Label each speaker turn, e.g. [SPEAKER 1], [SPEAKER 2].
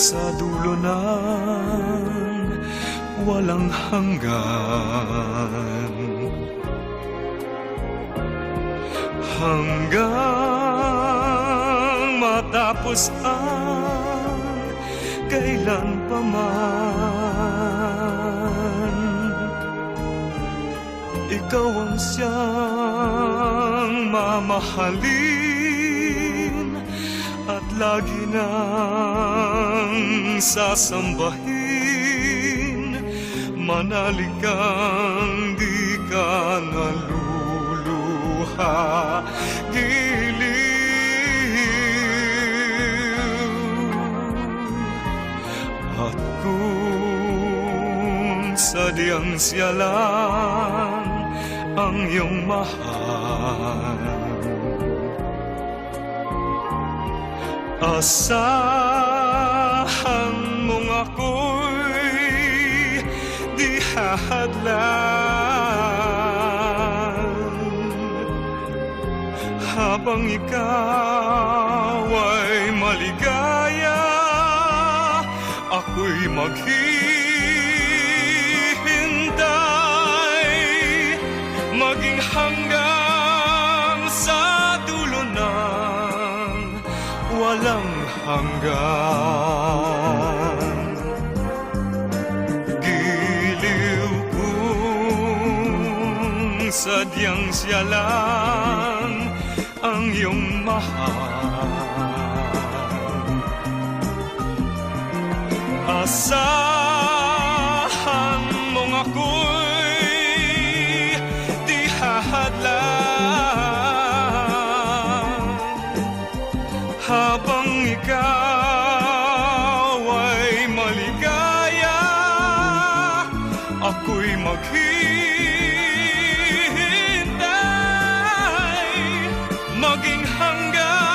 [SPEAKER 1] sa dulo ng walang hanggan. Hanggang matapos ang kailan pa man. Ikaw ang siyang mamahalin lagi nang sasambahin. Manalig kang di ka naluluha giliw. At kung sadyang siya lang ang iyong mahal Asahan mong ako'y di hahadlan. Habang ikaw ay maligaya Ako'y maghihintay. Maging hanggang walang hanggan. Giliw kung sadyang siya lang ang iyong mahal. Asahan mong ako'y habang ikaw ay maligaya, ako'y maghihintay, maging hanggang